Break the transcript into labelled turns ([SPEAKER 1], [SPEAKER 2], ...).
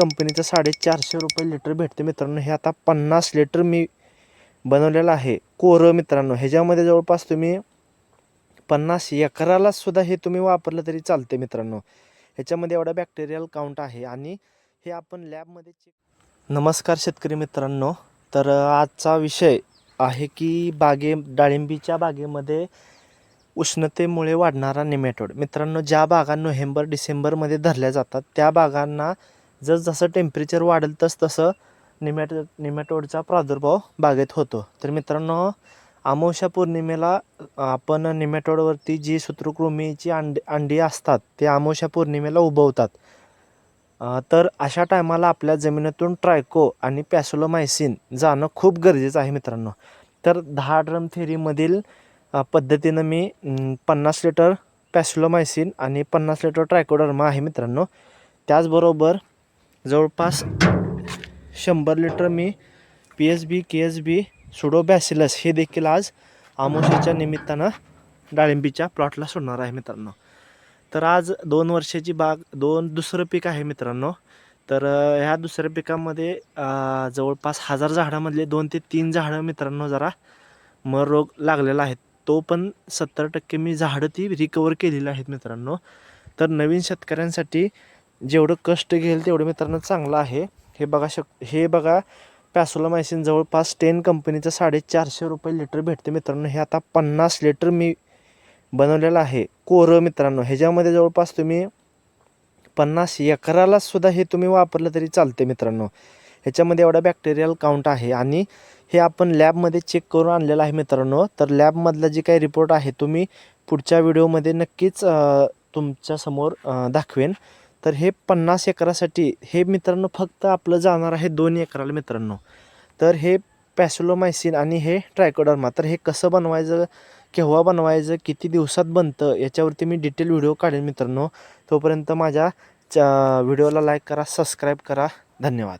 [SPEAKER 1] कंपनीचं साडेचारशे रुपये लिटर भेटते मित्रांनो. हे आता पन्नास लिटर मी बनवलेलं आहे. कोरं मित्रांनो. ह्याच्यामध्ये जवळपास तुम्ही पन्नास एकराला सुद्धा हे तुम्ही वापरलं तरी चालते मित्रांनो. ह्याच्यामध्ये एवढा बॅक्टेरियल काउंट आहे. आणि हे आपण लॅबमध्ये चेक नमस्कार शेतकरी मित्रांनो. तर आजचा विषय आहे की बागे डाळिंबीच्या बागेमध्ये उष्णतेमुळे वाढणारा निमॅटोड मित्रांनो ज्या बागा नोव्हेंबर डिसेंबरमध्ये धरल्या जातात त्या बागांना जसजसं टेम्परेचर वाढेल तस तसं निमॅटो निमॅटोडचा प्रादुर्भाव बागेत होतो. तर मित्रांनो अमावस्या पौर्णिमेला आपण निमॅटोडवरती जी सूत्रकृमीची अंडी अंडी असतात ते अमावस्या पौर्णिमेला उभवतात तर अशा टायमाला आपल्या जमिनीतून ट्रायको आणि पॅसोलोमायसिन जाणं खूप गरजेचं आहे मित्रांनो. तर दहा ड्रम थेरीमधील पद्धतीनं मी पन्नास लिटर पॅसोलोमायसिन आणि पन्नास लिटर ट्रायकोडर्मा आहे मित्रांनो. त्याचबरोबर जवळपास शंभर लिटर मी P S B K S B pseudobacillus हे देखील आज आमोशीच्या निमित्तानं डाळिंबीच्या प्लॉटला सोडणार आहे मित्रांनो. तर आज दोन वर्षाची बाग दोन दुसरं पीक आहे मित्रांनो. तर ह्या दुसऱ्या पिकामध्ये जवळपास हजार झाडामधले दोन ते तीन झाडं मित्रांनो जरा मर रोग लागलेला आहे तो पण सत्तर टक्के मी झाडं ती रिकवर केलेली आहेत मित्रांनो. तर नवीन शेतकऱ्यांसाठी जेवढं कष्ट घेईल तेवढं मित्रांनो चांगलं आहे. हे बघा शक हे बघा पॅसोलोमायसिन जवळपास टेन कंपनीचं साडेचारशे रुपये लिटर भेटते मित्रांनो. हे आता पन्नास लिटर मी बनवलेलं आहे. कोरं मित्रांनो. ह्याच्यामध्ये जवळपास तुम्ही पन्नास एकराला सुद्धा हे तुम्ही वापरलं तरी चालते मित्रांनो. ह्याच्यामध्ये एवढा बॅक्टेरियल काउंट आहे. आणि हे आपण लॅबमध्ये चेक करून आणलेलं आहे मित्रांनो. तर लॅबमधला जे काही रिपोर्ट आहे तुम्ही पुढच्या व्हिडिओमध्ये नक्कीच तुमच्यासमोर दाखवेन. तर हे पन्नास एकरासाठी हे मित्रांनो फक्त आपलं जाणार आहे दोन एकराला मित्रांनो. तर हे पॅसोलोमायसिन आणि हे ट्रायकोडर्मा तर हे कसं बनवायचं केव्हा बनवायचं किती दिवसात बनतं याच्यावरती मी डिटेल व्हिडिओ काढेन मित्रांनो. तोपर्यंत माझ्या च्या व्हिडिओला लाईक करा सबस्क्राईब करा. धन्यवाद.